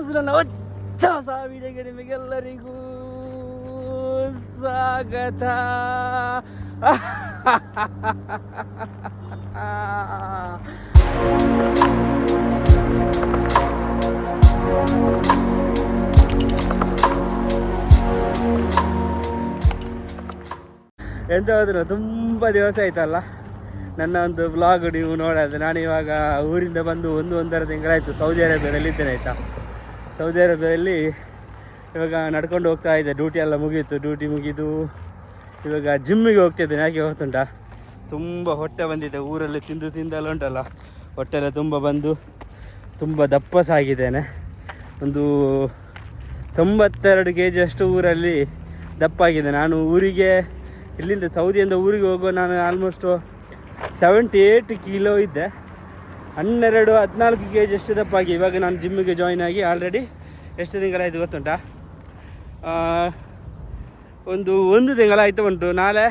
Friends ಹೊಚ್ಚ ನಿಮಗೆಲ್ಲರಿಗೂ ಸ್ವಾಗತ. ಎಂತ ಹೋದ್ರು ತುಂಬ ದಿವಸ ಆಯ್ತಲ್ಲ? ನನ್ನ ಒಂದು ಬ್ಲಾಗ್ ನೀವು ನೋಡೋದು ನಾನು ಇವಾಗ ಊರಿಂದ ಬಂದು ಒಂದು ಒಂದರ ತಿಂಗಳಾಯಿತು. ಸೌದಿ ಅರೇಬಿಯಾದಲ್ಲಿ ಇದ್ದೇನೆ ಆಯಿತಾ? ಸೌದಿ ಅರೇಬಿಯಲ್ಲಿ ಇವಾಗ ನಡ್ಕೊಂಡು ಹೋಗ್ತಾ ಇದ್ದೆ ಡ್ಯೂಟಿ ಎಲ್ಲ ಮುಗಿಯಿತು ಡ್ಯೂಟಿ ಮುಗಿದು ಇವಾಗ ಜಿಮ್ಮಿಗೆ ಹೋಗ್ತಿದ್ದೇನೆ. ಯಾಕೆ ಹೋಗ್ತುಂಟ ತುಂಬ ಹೊಟ್ಟೆ ಬಂದಿದೆ. ಊರಲ್ಲಿ ತಿಂದು ತಿಂದೆಲ್ಲ ಉಂಟಲ್ಲ. ಹೊಟ್ಟೆ ಎಲ್ಲ ತುಂಬ ಬಂದು ತುಂಬ ದಪ್ಪಸಾಗಿದ್ದೇನೆ ಒಂದು ತೊಂಬತ್ತೆರಡು ಕೆ ಜಿಯಷ್ಟು ಊರಲ್ಲಿ ದಪ್ಪಾಗಿದೆ ನಾನು ಊರಿಗೆ, ಇಲ್ಲಿಂದ ಸೌದಿಯಿಂದ ಊರಿಗೆ ಹೋಗೋ ನಾನು ಆಲ್ಮೋಸ್ಟು ಸೆವೆಂಟಿ ಏಯ್ಟ್ ಕಿಲೋ ಇದ್ದೆ. ಹನ್ನೆರಡು, ಹದಿನಾಲ್ಕು ಕೆ ಜಿ ಅಷ್ಟು ದಪ್ಪಾಗಿ ಇವಾಗ ನಾನು ಜಿಮ್ಮಿಗೆ ಜಾಯ್ನ್ ಆಗಿ ಆಲ್ರೆಡಿ ಎಷ್ಟು ತಿಂಗಳಾಯಿತು ಗೊತ್ತುಂಟ? ಒಂದು ಒಂದು ತಿಂಗಳಾಯ್ತಾ ಉಂಟು. ನಾಳೆ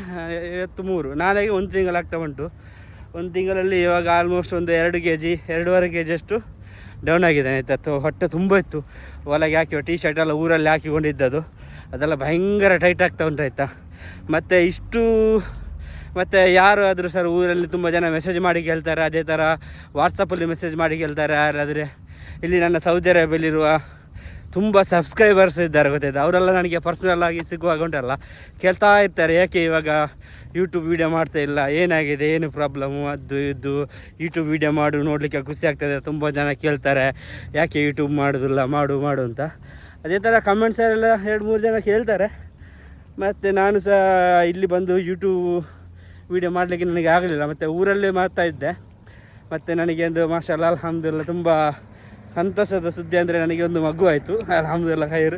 ಇವತ್ತು ಮೂರು. ನಾಳೆಗೆ ಒಂದು ತಿಂಗಳಾಗ್ತಾ ಉಂಟು. ಒಂದು ತಿಂಗಳಲ್ಲಿ ಇವಾಗ ಆಲ್ಮೋಸ್ಟ್ ಒಂದು ಎರಡು ಕೆ ಜಿ ಎರಡೂವರೆ ಕೆ ಜಿ ಅಷ್ಟು ಡೌನ್ ಆಗಿದೆ. ಆಯಿತಾ? ಹೊಟ್ಟೆ ತುಂಬ ಇತ್ತು. ಒಳಗೆ ಹಾಕಿ ಟೀ ಶರ್ಟ್ ಎಲ್ಲ ಊರಲ್ಲಿ ಹಾಕಿಕೊಂಡಿದ್ದದು. ಅದೆಲ್ಲ ಭಯಂಕರ ಟೈಟ್ ಆಗ್ತಾ ಉಂಟು ಆಯಿತಾ ಮತ್ತು ಇಷ್ಟು ಮತ್ತು ಯಾರು ಆದರೂ ಸರ್ ಊರಲ್ಲಿ ತುಂಬ ಜನ ಮೆಸೇಜ್ ಮಾಡಿ ಕೇಳ್ತಾರೆ, ಅದೇ ಥರ ವಾಟ್ಸಪ್ಪಲ್ಲಿ ಮೆಸೇಜ್ ಮಾಡಿ ಕೇಳ್ತಾರೆ ಯಾರಾದರೆ. ಇಲ್ಲಿ ನನ್ನ ಸೌದಿ ಅರೇಬಿಯಲ್ಲಿರುವ ತುಂಬ ಸಬ್ಸ್ಕ್ರೈಬರ್ಸ್ ಇದ್ದಾರೆ ಗೊತ್ತಾಯ್ತು? ಅವರೆಲ್ಲ ನನಗೆ ಪರ್ಸನಲ್ ಆಗಿ ಸಿಗುವಾಗ ಉಂಟಲ್ಲ ಕೇಳ್ತಾ ಇರ್ತಾರೆ ಯಾಕೆ ಇವಾಗ ಯೂಟ್ಯೂಬ್ ವೀಡಿಯೋ ಮಾಡ್ತಾ ಇಲ್ಲ? ಏನಾಗಿದೆ? ಏನು ಪ್ರಾಬ್ಲಮ್ಮು ಅದು ಇದು. ಯೂಟ್ಯೂಬ್ ವೀಡಿಯೋ ಮಾಡು, ನೋಡಲಿಕ್ಕೆ ಖುಷಿ ಆಗ್ತದೆ. ತುಂಬ ಜನ ಕೇಳ್ತಾರೆ, ಯಾಕೆ ಯೂಟ್ಯೂಬ್ ಮಾಡೋದಿಲ್ಲ? ಮಾಡು ಮಾಡು ಅಂತ. ಅದೇ ಥರ ಕಮೆಂಟ್ಸ್ ಎಲ್ಲ ಎರಡು ಮೂರು ಜನ ಕೇಳ್ತಾರೆ. ಮತ್ತು ನಾನು ಸಹ ಇಲ್ಲಿ ಬಂದು ಯೂಟ್ಯೂಬ್ ವೀಡಿಯೋ ಮಾಡಲಿಕ್ಕೆ ನನಗೆ ಆಗಲಿಲ್ಲ. ಮತ್ತು ಊರಲ್ಲೇ ಮಾಡ್ತಾ ಇದ್ದೆ. ಮತ್ತು ನನಗೆ ಒಂದು ಮಾಷಲ್ಲ ಅಲ್ಹಮ್ದುಲ್ಲ ತುಂಬ ಸಂತೋಷದ ಸುದ್ದಿ ಅಂದರೆ ನನಗೆ ಒಂದು ಮಗು ಆಯಿತು. ಅಲ್ಹಮ್ದುಲ್ಲ ಖೈರ್.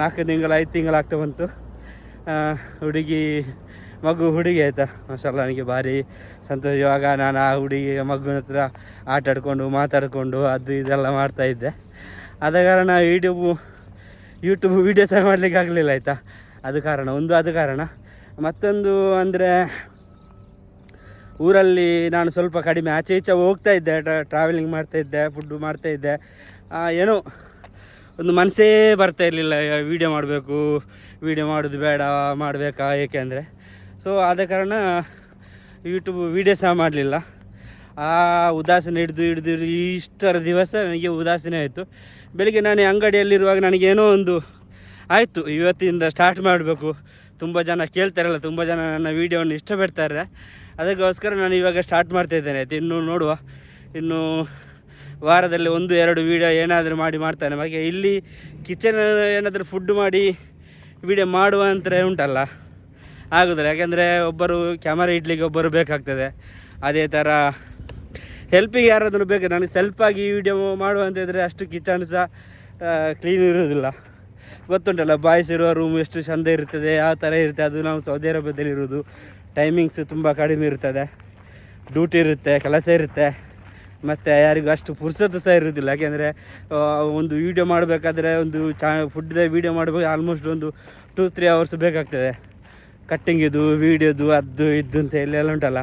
ನಾಲ್ಕು ತಿಂಗಳು, ಐದು ತಿಂಗಳು ಆಗ್ತಾ ಬಂತು. ಹುಡುಗಿ, ಮಗು ಹುಡುಗಿ ಆಯಿತಾ? ಮಾಷಲ್ಲ ನನಗೆ ಭಾರಿ ಸಂತೋಷ ಇವಾಗ ನಾನು ಆ ಹುಡುಗಿ ಮಗುನ ಹತ್ರ ಆಟಾಡಿಕೊಂಡು ಮಾತಾಡಿಕೊಂಡು, ಅದು ಇದೆಲ್ಲ ಮಾಡ್ತಾಯಿದ್ದೆ ಆದ ಕಾರಣ ಯೂಟ್ಯೂಬು ಯೂಟ್ಯೂಬ್ ವೀಡಿಯೋ ಸಹ ಮಾಡಲಿಕ್ಕೆ ಆಗಲಿಲ್ಲ ಆಯಿತಾ? ಅದು ಕಾರಣ, ಒಂದು ಅದು ಕಾರಣ. ಮತ್ತೊಂದು ಅಂದರೆ ಊರಲ್ಲಿ ನಾನು ಸ್ವಲ್ಪ ಕಡಿಮೆ ಆಚೆ ಈಚೆ ಹೋಗ್ತಾ ಇದ್ದೆ ಟ್ರಾವೆಲಿಂಗ್ ಮಾಡ್ತಾ ಇದ್ದೆ ಫುಡ್ಡು ಮಾಡ್ತಾ ಇದ್ದೆ. ಆ, ಏನೋ ಒಂದು ಮನಸ್ಸೇ ಬರ್ತಾ ಇರಲಿಲ್ಲ ವೀಡಿಯೋ ಮಾಡಬೇಕು ವೀಡಿಯೋ ಮಾಡೋದು ಬೇಡ ಮಾಡಬೇಕಾ ಏಕೆಂದರೆ ಸೊ ಆದ ಕಾರಣ ಯೂಟ್ಯೂಬ್ ವೀಡಿಯೋ ಸಹ ಮಾಡಲಿಲ್ಲ. ಆ ಉದಾಸೀನ ಹಿಡಿದು ಹಿಡಿದು ಇಷ್ಟರ ದಿವಸ ನನಗೆ ಉದಾಸೀನ ಆಯಿತು. ಬೆಳಿಗ್ಗೆ ನಾನು ಅಂಗಡಿಯಲ್ಲಿರುವಾಗ ನನಗೇನೋ ಒಂದು ಆಯಿತು ಇವತ್ತಿಂದ ಸ್ಟಾರ್ಟ್ ಮಾಡಬೇಕು. ತುಂಬ ಜನ ಕೇಳ್ತಾರಲ್ಲ, ತುಂಬ ಜನ ನನ್ನ ವೀಡಿಯೋವನ್ನು ಇಷ್ಟಪಡ್ತಾರೆ. ಅದಕ್ಕೋಸ್ಕರ ನಾನು ಇವಾಗ ಸ್ಟಾರ್ಟ್ ಮಾಡ್ತಾ ಇದ್ದೇನೆ. ಇನ್ನು ನೋಡುವ. ಇನ್ನು ವಾರದಲ್ಲಿ ಒಂದು, ಎರಡು ವೀಡಿಯೋ ಏನಾದರೂ ಮಾಡಿ ಮಾಡ್ತಾನೆ. ಹಾಗೆ ಇಲ್ಲಿ ಕಿಚನ್ ಏನಾದರೂ ಫುಡ್ ಮಾಡಿ ವೀಡಿಯೋ ಮಾಡುವ ಅಂತ ಉಂಟಲ್ಲ, ಆಗೋದಿಲ್ಲ. ಯಾಕೆಂದರೆ ಒಬ್ಬರು ಕ್ಯಾಮರಾ ಇಡ್ಲಿಕ್ಕೆ ಒಬ್ಬರು ಬೇಕಾಗ್ತದೆ. ಅದೇ ಥರ ಹೆಲ್ಪಿಗೆ ಯಾರಾದರೂ ಬೇಕು ನನಗೆ ಸೆಲ್ಫಾಗಿ ವೀಡಿಯೋ ಮಾಡುವಂತಿದ್ರೆ ಅಷ್ಟು ಕಿಚನ್ ಸಹ ಕ್ಲೀನ್ ಇರೋದಿಲ್ಲ. ಗೊತ್ತುಂಟಲ್ಲ ಬಾಯ್ಸ್ ಇರುವ ರೂಮ್ ಎಷ್ಟು ಚಂದ ಇರ್ತದೆ ಯಾವ ಥರ ಇರುತ್ತೆ. ಅದು ನಾವು ಸೌದಿ ಅರೇಬಿಯಾದಲ್ಲಿ ಇರೋದು ಟೈಮಿಂಗ್ಸ್ ತುಂಬ ಕಡಿಮೆ ಇರ್ತದೆ. ಡ್ಯೂಟಿ ಇರುತ್ತೆ, ಕೆಲಸ ಇರುತ್ತೆ. ಮತ್ತು ಯಾರಿಗೂ ಅಷ್ಟು ಪುರ್ಸತ್ತು ಸಹ ಇರೋದಿಲ್ಲ ಯಾಕೆಂದರೆ ಒಂದು ವೀಡಿಯೋ ಮಾಡಬೇಕಾದ್ರೆ ಒಂದು ಚಾ ಫುಡ್ದ ವೀಡಿಯೋ ಮಾಡಬೇಕು ಆಲ್ಮೋಸ್ಟ್ ಒಂದು ಟೂ ತ್ರೀ ಅವರ್ಸ್ ಬೇಕಾಗ್ತದೆ. ಕಟ್ಟಿಂಗಿದು ವೀಡಿಯೋದು ಅದು ಇದ್ದು ಅಂತ ಎಲ್ಲೆಲ್ಲ ಉಂಟಲ್ಲ.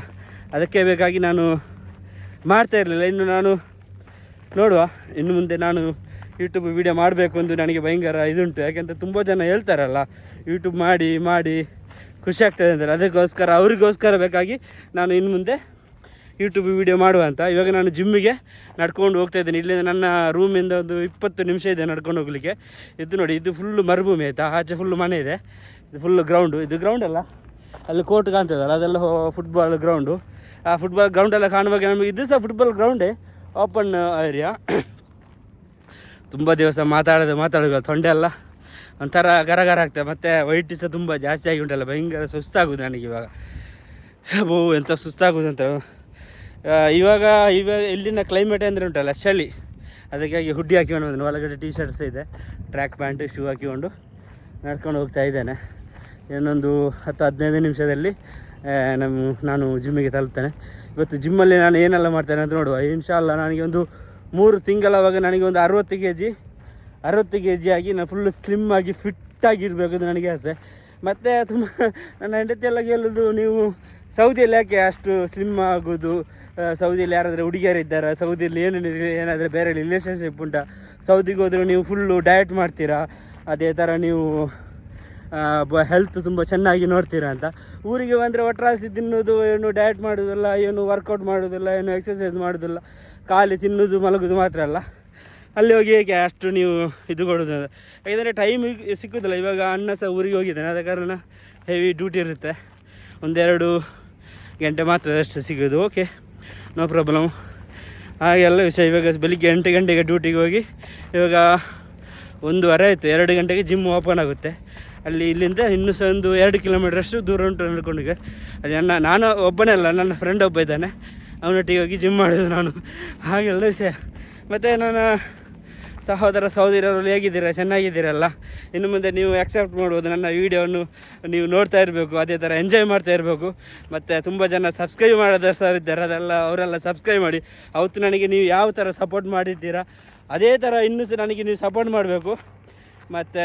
ಅದಕ್ಕೆ ಬೇಕಾಗಿ ನಾನು ಮಾಡ್ತಾ ಇರಲಿಲ್ಲ. ಇನ್ನು ನಾನು ನೋಡುವ. ಇನ್ನು ಮುಂದೆ ನಾನು ಯೂಟ್ಯೂಬ್ ವೀಡಿಯೋ ಮಾಡಬೇಕು ಎಂದು ನನಗೆ ಭಯಂಕರ ಇದುಂಟು. ಯಾಕೆಂದರೆ ತುಂಬ ಜನ ಹೇಳ್ತಾರಲ್ಲ ಯೂಟ್ಯೂಬ್ ಮಾಡಿ ಮಾಡಿ ಖುಷಿ ಆಗ್ತದೆ ಅಂತಾರೆ ಅದಕ್ಕೋಸ್ಕರ, ಅವರಿಗೋಸ್ಕರ ಬೇಕಾಗಿ ನಾನು ಇನ್ನು ಮುಂದೆ ಯೂಟ್ಯೂಬ್ ವೀಡಿಯೋ ಮಾಡುವ ಅಂತ. ಇವಾಗ ನಾನು ಜಿಮ್ಮಿಗೆ ನಡ್ಕೊಂಡು ಹೋಗ್ತಾ ಇದ್ದೇನೆ. ಇಲ್ಲಿಂದ ನನ್ನ ರೂಮಿಂದ ಒಂದು ಇಪ್ಪತ್ತು ನಿಮಿಷ ಇದೆ ನಡ್ಕೊಂಡು ಹೋಗ್ಲಿಕ್ಕೆ. ಇದು ನೋಡಿ, ಇದು ಫುಲ್ಲು ಮರುಭೂಮಿ ಆಯಿತಾ? ಆಚೆ ಫುಲ್ಲು ಮನೆ ಇದೆ. ಇದು ಫುಲ್ಲು ಗ್ರೌಂಡು ಇದು ಗ್ರೌಂಡ್ ಅಲ್ಲ, ಅಲ್ಲಿ ಕೋರ್ಟ್ ಕಾಣ್ತದಲ್ಲ, ಅದೆಲ್ಲ ಫುಟ್ಬಾಲ್ ಗ್ರೌಂಡು ಆ ಫುಟ್ಬಾಲ್ ಗ್ರೌಂಡೆಲ್ಲ ಕಾಣುವಾಗ ನಮಗೆ, ಇದು ಸಹ ಫುಟ್ಬಾಲ್ ಗ್ರೌಂಡೇ ಓಪನ್ ಏರಿಯಾ ತುಂಬ ದಿವಸ ಮಾತಾಡೋದು ಮಾತಾಡೋದು ತೊಂಡೆ ಅಲ್ಲ? ಒಂಥರ ಗರ ಗರ ಆಗ್ತದೆ. ಮತ್ತು ವೈಟ್ ಸಹ ತುಂಬ ಜಾಸ್ತಿ ಆಗಿ ಉಂಟಲ್ಲ, ಭಯಂಕರ ಸುಸ್ತಾಗೋದು ನನಗೆ ಇವಾಗ. ಓ ಎಂಥ ಸುಸ್ತಾಗೋದು ಅಂತ. ಇವಾಗ ಇವಾಗ ಇಲ್ಲಿನ ಕ್ಲೈಮೇಟ್ ಅಂದರೆ ಉಂಟಲ್ಲ, ಚಳಿ. ಅದಕ್ಕಾಗಿ ಹುಡ್ಡಿ ಹಾಕಿಕೊಂಡು ಬಂದನು ಒಳಗಡೆ ಟೀ ಶರ್ಟ್ಸ್ ಇದೆ. ಟ್ರ್ಯಾಕ್ ಪ್ಯಾಂಟ್ ಶೂ ಹಾಕಿಕೊಂಡು ನಡ್ಕೊಂಡು ಹೋಗ್ತಾ ಇದ್ದೇನೆ. ಇನ್ನೊಂದು ಹತ್ತು, ಹದಿನೈದು ನಿಮಿಷದಲ್ಲಿ ನಮ್ಮ ನಾನು ಜಿಮ್ಮಿಗೆ ತಲುಪ್ತೇನೆ. ಇವತ್ತು ಜಿಮ್ಮಲ್ಲಿ ನಾನು ಏನೆಲ್ಲ ಮಾಡ್ತೇನೆ ಅಂತ ನೋಡುವ. ಇನ್ಶಾಲ್ಲ ನನಗೆ ಒಂದು ಮೂರು ತಿಂಗಳವಾಗ ನನಗೆ ಒಂದು ಅರವತ್ತು ಕೆ ಜಿ ಅರವತ್ತು ಕೆ ಜಿ ಆಗಿ ನಾನು ಫುಲ್ಲು ಸ್ಲಿಮ್ ಆಗಿ ಫಿಟ್ ಆಗಿರಬೇಕು ಅಂತ ನನಗೆ ಆಸೆ. ಮತ್ತು ತುಂಬ ನನ್ನ ಹೆಂಡತಿ ಎಲ್ಲ ಕೇಳೋದು, ನೀವು ಸೌದಿಯಲ್ಲಿ ಯಾಕೆ ಅಷ್ಟು ಸ್ಲಿಮ್ ಆಗೋದು? ಸೌದಿಯಲ್ಲಿ ಯಾರಾದರೂ ಹುಡುಗಿಯರು ಇದ್ದಾರಾ? ಸೌದಿಯಲ್ಲಿ ಏನು ಏನಾದರೂ ಬೇರೆ ರಿಲೇಷನ್ಶಿಪ್ ಉಂಟಾ? ಸೌದಿಗೆ ಹೋದರೆ ನೀವು ಫುಲ್ಲು ಡಯಟ್ ಮಾಡ್ತೀರಾ? ಅದೇ ಥರ ನೀವು ಬ ಹೆಲ್ತ್ ತುಂಬ ಚೆನ್ನಾಗಿ ನೋಡ್ತೀರಾ ಅಂತ. ಊರಿಗೆ ಬಂದರೆ ಒಟ್ರಾಸಿ ತಿನ್ನೋದು, ಏನು ಡಯಟ್ ಮಾಡೋದಿಲ್ಲ, ಏನು ವರ್ಕೌಟ್ ಮಾಡೋದಿಲ್ಲ, ಏನು ಎಕ್ಸಸೈಸ್ ಮಾಡೋದಿಲ್ಲ. ಖಾಲಿ ತಿನ್ನೋದು, ಮಲಗೋದು ಮಾತ್ರ ಅಲ್ಲ. ಅಲ್ಲಿ ಹೋಗಿ ಹೇಗೆ ಅಷ್ಟು ನೀವು ಇದು ಕೊಡೋದು ಯಾಕೆಂದರೆ ಟೈಮ್ ಸಿಕ್ಕುದಿಲ್ಲ. ಇವಾಗ ಅಣ್ಣ ಸಹ ಊರಿಗೆ ಹೋಗಿದ್ದಾನೆ. ಆದ ಕಾರಣ ಹೆವಿ ಡ್ಯೂಟಿ ಇರುತ್ತೆ. ಒಂದೆರಡು ಗಂಟೆ ಮಾತ್ರ ರೆಸ್ಟ್ ಸಿಗೋದು. ಓಕೆ ನೋ ಪ್ರಾಬ್ಲಮ್ ಹಾಗೆಲ್ಲ ವಿಷಯ. ಇವಾಗ ಬೆಳಿಗ್ಗೆ ಎಂಟು ಗಂಟೆಗೆ ಡ್ಯೂಟಿಗೆ ಹೋಗಿ ಇವಾಗ ಒಂದೂವರೆ ಆಯಿತು. ಎರಡು ಗಂಟೆಗೆ ಜಿಮ್ ಓಪನ್ ಆಗುತ್ತೆ. ಅಲ್ಲಿ ಇಲ್ಲಿಂದ ಇನ್ನೂ ಸಹ ಒಂದು ಎರಡು ಕಿಲೋಮೀಟ್ರಷ್ಟು ದೂರ ಉಂಟು ನಡ್ಕೊಂಡಿದ್ದೆ ಅಲ್ಲಿ ನನ್ನ ನಾನು ಒಬ್ಬನೇ ಅಲ್ಲ. ನನ್ನ ಫ್ರೆಂಡ್ ಒಬ್ಬ ಇದ್ದಾನೆ. ಅವನೊಟ್ಟಿಗೆ ಹೋಗಿ ಜಿಮ್ ಮಾಡಿದೆ ನಾನು. ಹಾಗೆಲ್ಲ ವಿಷಯ. ಮತ್ತು ನನ್ನ ಸಹೋದರ ಸಹೋದರರು ಹೇಗಿದ್ದೀರಾ? ಚೆನ್ನಾಗಿದ್ದೀರಲ್ಲ? ಇನ್ನು ಮುಂದೆ ನೀವು ಆಕ್ಸೆಪ್ಟ್ ಮಾಡ್ಬೋದು ನನ್ನ ವೀಡಿಯೋವನ್ನು ನೀವು ನೋಡ್ತಾ ಇರಬೇಕು, ಅದೇ ಥರ ಎಂಜಾಯ್ ಮಾಡ್ತಾ ಇರಬೇಕು. ಮತ್ತು ತುಂಬ ಜನ ಸಬ್ಸ್ಕ್ರೈಬ್ ಮಾಡೋದು ಸರ್ ಇದ್ದಾರೆ, ಅದೆಲ್ಲ ಅವರೆಲ್ಲ ಸಬ್ಸ್ಕ್ರೈಬ್ ಮಾಡಿ. ಅವತ್ತು ನನಗೆ ನೀವು ಯಾವ ಥರ ಸಪೋರ್ಟ್ ಮಾಡಿದ್ದೀರಾ, ಅದೇ ಥರ ಇನ್ನೂ ಸಹ ನನಗೆ ನೀವು ಸಪೋರ್ಟ್ ಮಾಡಬೇಕು. ಮತ್ತು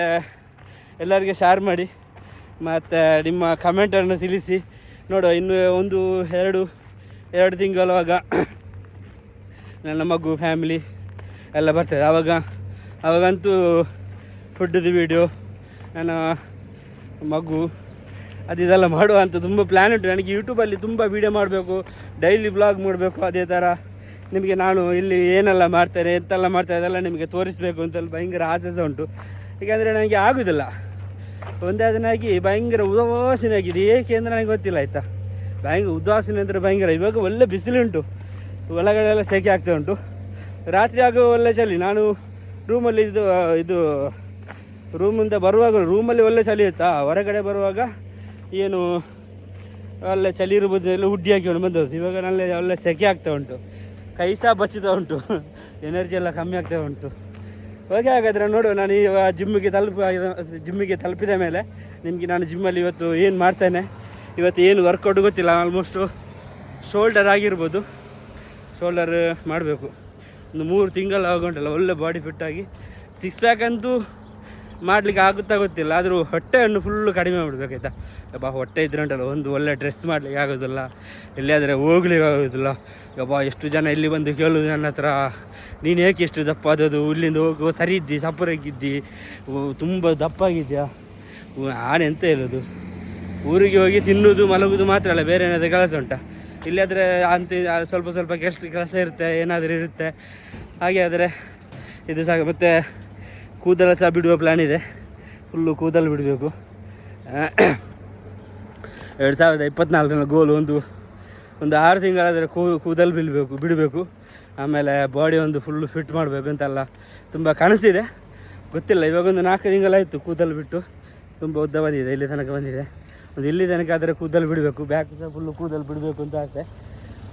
ಎಲ್ಲರಿಗೆ ಶೇರ್ ಮಾಡಿ. ಮತ್ತು ನಿಮ್ಮ ಕಮೆಂಟನ್ನು ತಿಳಿಸಿ. ನೋಡುವ, ಇನ್ನು ಒಂದು, ಎರಡು ಎರಡು ತಿಂಗಳವಾಗ ನನ್ನ ಮಗು ಫ್ಯಾಮಿಲಿ ಎಲ್ಲ ಬರ್ತದೆ. ಆವಾಗ, ಆವಾಗಂತೂ ಫುಡ್ದು ವೀಡಿಯೋ ನನ್ನ ಮಗು, ಅದು ಇದೆಲ್ಲ ಮಾಡುವ ಅಂತ ತುಂಬ ಪ್ಲ್ಯಾನ್ ಉಂಟು. ನನಗೆ ಯೂಟ್ಯೂಬಲ್ಲಿ ತುಂಬ ವೀಡಿಯೋ ಮಾಡಬೇಕು ಡೈಲಿ ಬ್ಲಾಗ್ ಮಾಡಬೇಕು, ಅದೇ ಥರ. ನಿಮಗೆ ನಾನು ಇಲ್ಲಿ ಏನೆಲ್ಲ ಮಾಡ್ತೇನೆ, ಎಂತೆಲ್ಲ ಮಾಡ್ತೇನೆ, ಅದೆಲ್ಲ ನಿಮಗೆ ತೋರಿಸಬೇಕು ಅಂತೆಲ್ಲ ಭಯಂಕರ ಆಸೆ ಸಹ ಉಂಟು. ಏಕೆಂದರೆ ನನಗೆ ಆಗೋದಿಲ್ಲ. ಒಂದೇ ಅದನ್ನಾಗಿ ಭಯಂಕರ ಉದಾಸೀನಾಗಿದೆ ಏಕೆ ಅಂದರೆ ನನಗೆ ಗೊತ್ತಿಲ್ಲ, ಆಯಿತಾ? ಭಯಂಕರ ಉದಾಸೀನ ಅಂದರೆ ಭಯಂಕರ. ಇವಾಗ ಒಳ್ಳೆ ಬಿಸಿಲುಂಟು. ಒಳಗಡೆ ಎಲ್ಲ ಸೆಕೆ ಆಗ್ತಾ ಉಂಟು. ರಾತ್ರಿ ಆಗುವ ಒಳ್ಳೆ ಚಳಿ. ನಾನು ರೂಮಲ್ಲಿ ಇದು ಇದು ರೂಮಿಂದ ಬರುವಾಗ ರೂಮಲ್ಲಿ ಒಳ್ಳೆ ಚಳಿ ಇತ್ತಾ? ಹೊರಗಡೆ ಬರುವಾಗ ಏನು ಒಳ್ಳೆ ಚಳಿ ಇರ್ಬೋದು, ಎಲ್ಲ ಹುಡ್ಡಿ ಹಾಕಿಕೊಂಡು ಬಂದದ್ದು. ಇವಾಗ ನಲ್ಲೆ ಒಳ್ಳೆ ಸೆಕೆ ಆಗ್ತಾ ಉಂಟು. ಕೈ ಸಹ ಬಚ್ಚುತ್ತಾ ಉಂಟು. ಎನರ್ಜಿ ಎಲ್ಲ ಕಮ್ಮಿ ಆಗ್ತಾ ಉಂಟು. ಓಕೆ ಹಾಗಾದರೆ ನೋಡು ನಾನು ಈ ಜಿಮ್ಮಿಗೆ ತಲುಪ ಜಿಮ್ಮಿಗೆ ತಲುಪಿದ ಮೇಲೆ ನಿಮಗೆ ನಾನು ಜಿಮ್ಮಲ್ಲಿ ಇವತ್ತು ಏನು ಮಾಡ್ತೇನೆ? ಇವತ್ತು ಏನು ವರ್ಕೌಟ್ ಗೊತ್ತಿಲ್ಲ ಆಲ್ಮೋಸ್ಟು ಶೋಲ್ಡರ್ ಆಗಿರ್ಬೋದು. ಶೋಲ್ಡರ್ ಮಾಡಬೇಕು. ಒಂದು ಮೂರು ತಿಂಗಳು ಆಗುಂಟಲ್ಲ, ಒಳ್ಳೆ ಬಾಡಿ ಫಿಟ್ಟಾಗಿ ಸಿಕ್ಸ್ ಪ್ಯಾಕ್ ಅಂತೂ ಮಾಡಲಿಕ್ಕೆ ಆಗುತ್ತಾ ಗೊತ್ತಿಲ್ಲ, ಆದರೂ ಹೊಟ್ಟೆಯನ್ನು ಫುಲ್ಲು ಕಡಿಮೆ ಮಾಡಬೇಕಾಯ್ತಾ ಯಬ್ಬಾ, ಹೊಟ್ಟೆ ಇದ್ರೆ ಉಂಟಲ್ಲ, ಒಂದು ಒಳ್ಳೆ ಡ್ರೆಸ್ ಮಾಡಲಿಕ್ಕೆ ಆಗೋದಿಲ್ಲ. ಎಲ್ಲಿಯಾದರೆ ಹೋಗ್ಲಿಕ್ಕೆ ಆಗೋದಿಲ್ಲ. ಯಬ್ಬಾ, ಎಷ್ಟು ಜನ ಇಲ್ಲಿ ಬಂದು ಕೇಳೋದು ನನ್ನ ಹತ್ರ? ನೀನು ಏಕೆ ಎಷ್ಟು ದಪ್ಪ ಆದದು ಇಲ್ಲಿಂದ ಹೋಗುವ ಸರಿ ಇದ್ದಿ ಸಪ್ಪರಾಗಿದ್ದಿ ತುಂಬ ಆನೆ ಅಂತ ಹೇಳೋದು? ಊರಿಗೆ ಹೋಗಿ ತಿನ್ನುವುದು ಮಲಗುದು ಮಾತ್ರ ಅಲ್ಲ, ಬೇರೆ ಏನಾದರೂ ಕೆಲಸ ಉಂಟಾ? ಇಲ್ಲಾದರೆ ಅಂತ ಸ್ವಲ್ಪ ಸ್ವಲ್ಪ ಕೆಲಸ ಕೆಲಸ ಇರುತ್ತೆ, ಏನಾದರೂ ಇರುತ್ತೆ. ಹಾಗೆ ಆದರೆ ಇದು ಸಾಕು, ಮತ್ತು ಕೂದಲ ಸಹ ಬಿಡುವ ಪ್ಲ್ಯಾನ್ ಇದೆ. ಫುಲ್ಲು ಕೂದಲು ಬಿಡಬೇಕು. ಎರಡು ಸಾವಿರದ ಇಪ್ಪತ್ನಾಲ್ಕನ ಗೋಲು ಒಂದು ಒಂದು ಆರು ತಿಂಗಳಾದರೆ ಕೂ, ಕೂದಲು ಬಿಡಬೇಕು ಬಿಡಬೇಕು. ಆಮೇಲೆ ಬಾಡಿ ಒಂದು ಫುಲ್ಲು ಫಿಟ್ ಮಾಡಬೇಕು ಅಂತೆಲ್ಲ ತುಂಬ ಕನಸಿದೆ ಗೊತ್ತಿಲ್ಲ, ಇವಾಗ ಒಂದು ನಾಲ್ಕು ತಿಂಗಳಾಯಿತು ಕೂದಲು ಬಿಟ್ಟು. ತುಂಬ ಉದ್ದ ಬಂದಿದೆ, ಇಲ್ಲಿ ತನಕ ಬಂದಿದೆ. ಒಂದು ಇಲ್ಲಿ ತನಕ ಆದರೆ ಕೂದಲು ಬಿಡಬೇಕು ಬ್ಯಾಕ್ ಸಹ ಫುಲ್ಲು ಕೂದಲು ಬಿಡಬೇಕು ಅಂತ ಆಸೆ.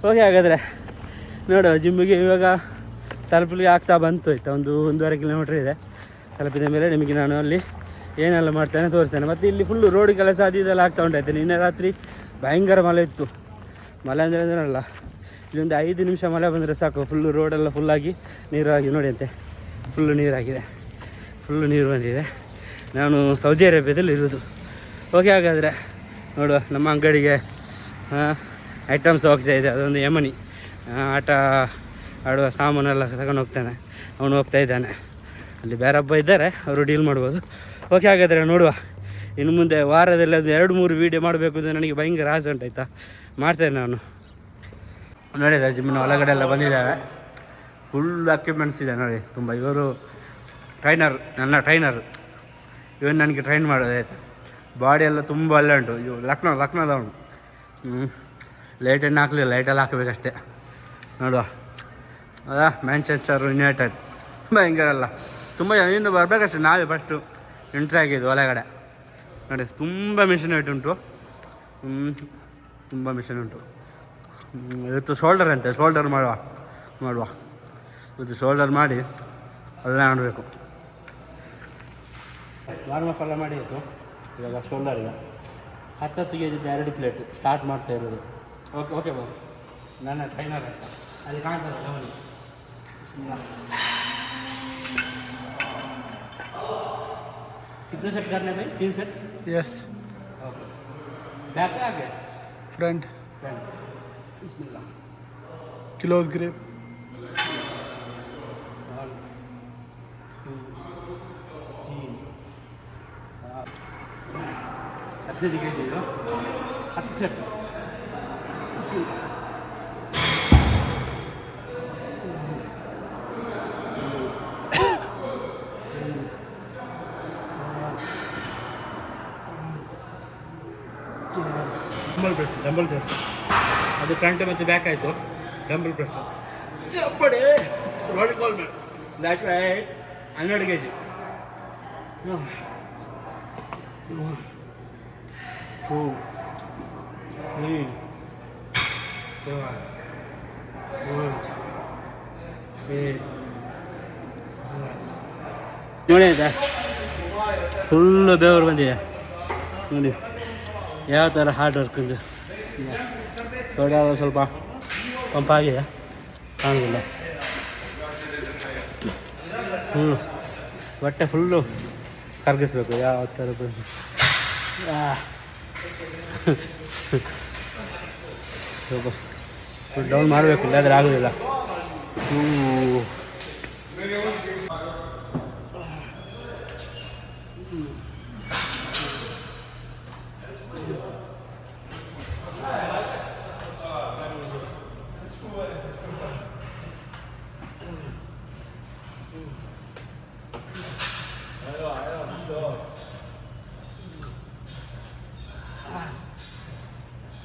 ಓಕೆ ಹಾಗಾದರೆ ನೋಡು, ಜಿಮ್ಮಿಗೆ ಇವಾಗ ತಲುಪಲಿಗೆ ಆಗ್ತಾ ಬಂತು ಆಯ್ತಾ? ಒಂದು ಒಂದೂವರೆ ಕಿಲೋಮೀಟ್ರ್ ಇದೆ. ತಲುಪಿದ ಮೇಲೆ ನಿಮಗೆ ನಾನು ಅಲ್ಲಿ ಏನೆಲ್ಲ ಮಾಡ್ತೇನೆ ತೋರಿಸ್ತೇನೆ. ಮತ್ತು ಇಲ್ಲಿ ಫುಲ್ಲು ರೋಡ್ ಕೆಲಸ ಅದು ಇದೆಲ್ಲ ಆಗ್ತಾ ಉಂಟಾಯ್ತು ನಿನ್ನೆ ರಾತ್ರಿ ಭಯಂಕರ ಮಳೆ ಇತ್ತು. ಮಳೆ ಅಂದರೆ ಅಂದ್ರಲ್ಲ ಇಲ್ಲೊಂದು ಐದು ನಿಮಿಷ ಮಳೆ ಬಂದರೆ ಸಾಕು. ಫುಲ್ಲು ರೋಡೆಲ್ಲ ಫುಲ್ಲಾಗಿ ನೀರಾಗಿ, ನೋಡಿ ಅಂತೆ ಫುಲ್ಲು ನೀರಾಗಿದೆ. ಫುಲ್ಲು ನೀರು ಬಂದಿದೆ. ನಾನು ಸೌದಿ ಅರೇಬಿಯಾದಲ್ಲಿ ಇರೋದು ಓಕೆ ಹಾಗಾದರೆ ನೋಡುವ, ನಮ್ಮ ಅಂಗಡಿಗೆ ಐಟಮ್ಸ್ ಹೋಗ್ತಾ ಇದೆ, ಅದೊಂದು ಯಮನಿ. ಆಟ ಆಡುವ ಸಾಮಾನೆಲ್ಲ ತಗೊಂಡು ಹೋಗ್ತಾನೆ. ಅವನು ಹೋಗ್ತಾ ಇದ್ದಾನೆ. ಅಲ್ಲಿ ಬೇರೆ ಹಬ್ಬ ಇದ್ದಾರೆ ಅವರು ಡೀಲ್ ಮಾಡ್ಬೋದು. ಓಕೆ ಹಾಗಾದರೆ ನೋಡುವ. ಇನ್ನು ಮುಂದೆ ವಾರದಲ್ಲಿ ಅದು ಎರಡು, ಮೂರು ವೀಡಿಯೋ ಮಾಡಬೇಕು ಅಂದರೆ ನನಗೆ ಭಯಂಕರ ಆಸೆ ಉಂಟಾಯ್ತಾ ಮಾಡ್ತೇನೆ ನಾನು. ನೋಡಿದ ಜಿಮ್ಮಿನ ಒಳಗಡೆ ಎಲ್ಲ ಬಂದಿದ್ದಾವೆ. ಫುಲ್ ಅಕ್ವಿಪ್ಮೆಂಟ್ಸ್ ಇದೆ, ನೋಡಿ. ತುಂಬ ಇವರು ಟ್ರೈನರ್ ನನ್ನ ಟ್ರೈನರ್ ಇವನು ನನಗೆ ಟ್ರೈನ್ ಮಾಡೋದಾಯ್ತು ಬಾಡಿ ಎಲ್ಲ ತುಂಬ ಒಳ್ಳೆ ಉಂಟು. ಇವು ಲಕ್ನೋ, ಲಕ್ನೋದ ಹ್ಞೂ ಲೈಟನ್ನು ಹಾಕಲಿಲ್ಲ ಲೈಟೆಲ್ಲ ಹಾಕಬೇಕಷ್ಟೇ. ನೋಡುವ. ಅದಾ ಮ್ಯಾಂಚೆಸ್ಟರ್ ಯುನೈಟೆಡ್ ತುಂಬ ಅಲ್ಲ. ತುಂಬ ಇನ್ನು ಬರಬೇಕಷ್ಟೆ, ನಾವೇ ಫಸ್ಟು ಎಂಟ್ರಿ ಆಗಿದ್ದು ಒಳಗಡೆ. ನೋಡಿ, ತುಂಬ ಮಿಷಿನ್ ಉಂಟು. ಹ್ಞೂ ತುಂಬ ಮಿಷನ್ ಉಂಟು. ಇವತ್ತು ಶೋಲ್ಡರ್ ಅಂತೆ ಶೋಲ್ಡರ್ ಮಾಡುವ ಮಾಡುವ. ಇವತ್ತು ಶೋಲ್ಡರ್ ಮಾಡಿ ಎಲ್ಲ ಮಾಡಬೇಕು. ವಾರ್ಮಪ್ ಎಲ್ಲ ಮಾಡಿ ಆಯಿತು ಇವಾಗ ಶೋಲ್ಡರ್ಗೆ ಹತ್ತತ್ತು ಕೆ ಜಿದ್ದು ಎರಡು ಪ್ಲೇಟ್ ಸ್ಟಾರ್ಟ್ ಮಾಡ್ತಾ ಇರೋದು ಓಕೆ ಓಕೆ ಬಾಸ್ ನನ್ನ ಟ್ರೈನರ್ ಆಯ್ತಾ ಅಲ್ಲಿ ಕಾಣ್ತದೆ ಅವನು कितने सेट करने भाई तीन सेट यस ओके बैक पे आ गया फ्रंट ಬಿಸ್ಮಿಲ್ಲಾ kilos grape. ಹದಿನೈದು ಕೆ ಜಿ ಹತ್ತು set. Dumbbell press dumbbell press ಅದು ಫ್ರಂಟ್ ಮತ್ತು ಬ್ಯಾಕ್ ಆಯಿತು. ಡಂಬಲ್ ಪ್ರೆಸ್ ಅಪ್ಪಡೆ! ರೋಡ್ ಕಾಲ್ ಮ್ಯಾನ್ ದಾಟ್ ಹನ್ನೆರಡು K G two three seven ನೋಡಿ ಆಯ್ತಾ? ಫುಲ್ಲು ಬೆವರು ಬಂದಿದೆ. ನೋಡಿ, ಯಾವ ಥರ ಹಾರ್ಡ್ ವರ್ಕ್ ಇದು? ಸೋಡಾ ಸ್ವಲ್ಪ ಪಂಪ್ ಆಗಿದೆ. ಕಾಣುದಿಲ್ಲ. ಹ್ಞೂ ಹೊಟ್ಟೆ ಫುಲ್ಲು ಕರಗಿಸ್ಬೇಕು, ಯಾವ ಥರ ಬಂದು. ಡೌನ್ ಮಾಡಬೇಕು ಇಲ್ಲಾಂದ್ರೆ ಆಗೋದಿಲ್ಲ ಹ್ಞೂ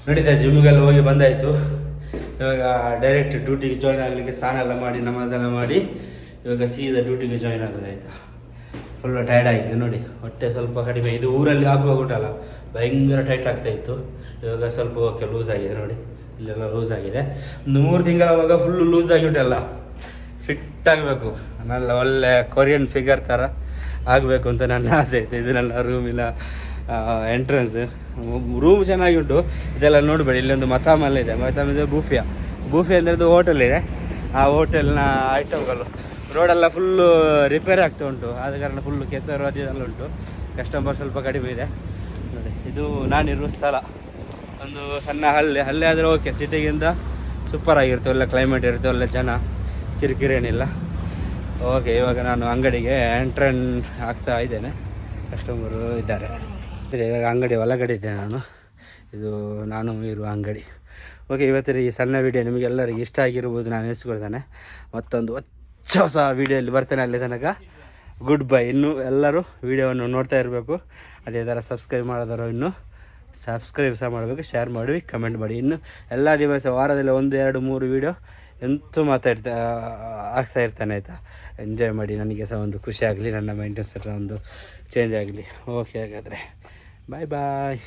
ನಡೀತಾ ಜಿಮ್ಗೆಲ್ಲ ಹೋಗಿ ಬಂದಾಯಿತು. ಇವಾಗ ಡೈರೆಕ್ಟ್ ಡ್ಯೂಟಿಗೆ ಜಾಯ್ನ್ ಆಗಲಿಕ್ಕೆ ಸ್ನಾನ ಎಲ್ಲ ಮಾಡಿ, ನಮಾಜ್ ಎಲ್ಲ ಮಾಡಿ, ಇವಾಗ ಸೀದಾ ಡ್ಯೂಟಿಗೆ ಜಾಯ್ನ್ ಆಗೋದಾಯ್ತಾ ಫುಲ್ ಟೈರ್ಡ್ ಆಗಿದೆ ನೋಡಿ, ಹೊಟ್ಟೆ ಸ್ವಲ್ಪ ಕಡಿಮೆ. ಇದು ಊರಲ್ಲಿ ಆಗುವಾಗ ಉಂಟಲ್ಲ, ಭಯಂಕರ ಟೈಟ್ ಆಗ್ತಾ ಇತ್ತು. ಇವಾಗ ಸ್ವಲ್ಪ ಓಕೆ ಲೂಸ್ ಆಗಿದೆ ನೋಡಿ, ಇಲ್ಲೆಲ್ಲ ಲೂಸ್ ಆಗಿದೆ. ಒಂದು ಮೂರು ತಿಂಗಳಾವಾಗ ಫುಲ್ಲು ಲೂಸ್ ಆಗಿ ಉಂಟಲ್ಲ. ಫಿಟ್ ಆಗಬೇಕು, ನನ್ನ ಒಳ್ಳೆ ಕೊರಿಯನ್ ಫಿಗರ್ ಥರ ಆಗಬೇಕು ಅಂತ ನನ್ನ ಆಸೆ ಆಯಿತು ಇದು ನನ್ನ ರೂಮಿನ ಎಂಟ್ರೆನ್ಸ್ ರೂಮ್ ಚೆನ್ನಾಗಿ ಉಂಟು. ಇದೆಲ್ಲ ನೋಡಬೇಡಿ ಇಲ್ಲೊಂದು ಮತಾಮಲ್ಲ ಇದೆ. ಮತಾಮ್ ಇದೆ ಬೂಫಿಯಾ. ಬೂಫಿಯಾ ಅಂದರೆ ಅದು ಹೋಟೆಲ್ ಇದೆ. ಆ ಹೋಟೆಲ್ನ ಐಟಮ್ಗಳು ರೋಡೆಲ್ಲ ಫುಲ್ಲು ರಿಪೇರ್ ಆಗ್ತಾ ಉಂಟು. ಆದ ಕಾರಣ ಫುಲ್ಲು ಕೆಸರು ಅದು ಇದೆಲ್ಲ ಉಂಟು. ಕಸ್ಟಮರ್ ಸ್ವಲ್ಪ ಕಡಿಮೆ ಇದೆ. ನೋಡಿ ಇದು ನಾನಿರುವ ಸ್ಥಳ. ಒಂದು ಸಣ್ಣ ಹಳ್ಳಿ. ಹಳ್ಳಿ ಆದರೆ ಓಕೆ ಸಿಟಿಗಿಂತ ಸೂಪರ್ ಆಗಿರುತ್ತೆ. ಒಳ್ಳೆ ಕ್ಲೈಮೇಟ್ ಇರುತ್ತೆ ಒಳ್ಳೆ ಜನ. ಕಿರಿಕಿರಿ ಏನಿಲ್ಲ ಓಕೆ ಇವಾಗ ನಾನು ಅಂಗಡಿಗೆ ಎಂಟ್ರನ್ ಆಗ್ತಾ ಇದ್ದೇನೆ. ಕಸ್ಟಮರು ಇದ್ದಾರೆ. ಇದೆ, ಇವಾಗ ಅಂಗಡಿ ಒಳಗಡೆ ಇದ್ದೆ ನಾನು. ಇದು ನಾನು ಇರುವ ಅಂಗಡಿ. ಓಕೆ ಇವತ್ತಿನ ಈ ಸಣ್ಣ ವಿಡಿಯೋ ನಿಮಗೆಲ್ಲರಿಗೂ ಇಷ್ಟ ಆಗಿರ್ಬೋದು ನಾನು ಎನಿಸ್ಕೊಳ್ತೇನೆ ಮತ್ತೊಂದು ಹೊಚ್ಚ ಹೊಸ ವೀಡಿಯೋಲ್ಲಿ ಬರ್ತೇನೆ ಅಲ್ಲಿ ತನಕ. ಗುಡ್ ಬೈ ಇನ್ನೂ ಎಲ್ಲರೂ ವೀಡಿಯೋವನ್ನು ನೋಡ್ತಾ ಇರಬೇಕು. ಅದೇ ಥರ ಸಬ್ಸ್ಕ್ರೈಬ್ ಮಾಡೋದಾರು ಇನ್ನು ಸಬ್ಸ್ಕ್ರೈಬ್ ಸಹ ಮಾಡಬೇಕು ಶೇರ್ ಮಾಡಿ ಕಮೆಂಟ್ ಮಾಡಿ. ಇನ್ನು ಎಲ್ಲ ದಿವಸ ವಾರದಲ್ಲಿ ಒಂದು, ಎರಡು, ಮೂರು ವೀಡಿಯೋ ಎಂತೂ ಮಾತಾಡ್ತಾ, ಆಗ್ತಾ ಇರ್ತಾನೆ ಆಯಿತಾ? ಎಂಜಾಯ್ ಮಾಡಿ, ನನಗೆ ಸಹ ಒಂದು ಖುಷಿ ಆಗಲಿ, ನನ್ನ ಮೈಂಟೆನ್ಸ್ ಎಲ್ಲ ಒಂದು ಚೇಂಜ್ ಆಗಲಿ. ಓಕೆ ಹಾಗಾದರೆ. ಬಾಯ್ ಬಾಯ್